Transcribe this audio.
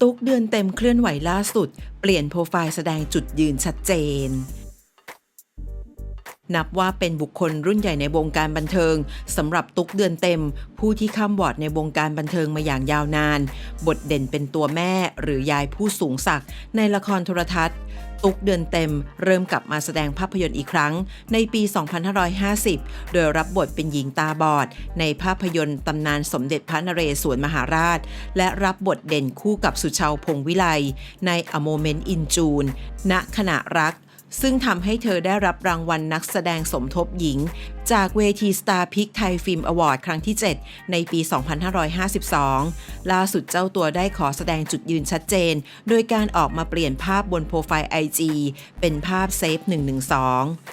ตุ๊กเดือนเต็มเคลื่อนไหวล่าสุด เปลี่ยนโปรไฟล์แสดงจุดยืนชัดเจน นับว่าเป็นบุคคลรุ่นใหญ่ในวงการบันเทิงสำหรับตุ๊กเดือนเต็ม ผู้ที่ข้ามวอร์ดในวงการบันเทิงมาอย่างยาวนาน บทเด่นเป็นตัวแม่หรือยายผู้สูงศักดิ์ในละครโทรทัศน์ตุ๊กเดือนเต็มเริ่มกลับมาแสดงภาพยนตร์อีกครั้ง ในปี 2550 โดยรับบทเป็นหญิงตาบอด ในภาพยนตร์ตำนานสมเด็จพระนเรศวรมหาราช และรับบทเด่นคู่กับสุชาวพงษ์วิไล ใน A Moment in June ณขณะรัก ซึ่งทำให้เธอได้รับรางวัลนักแสดงสมทบหญิง จากเวที Star p i c ไทยฟิล์มอวอร์ดครั้งที่ 7 ในปี 2552 ล่าสุดเจ้าตัวได้ขอแสดงจุดยืนชัดเจน โดยการออกมาเปลี่ยนภาพบนโปรไฟล์ IG เป็นภาพเซฟ112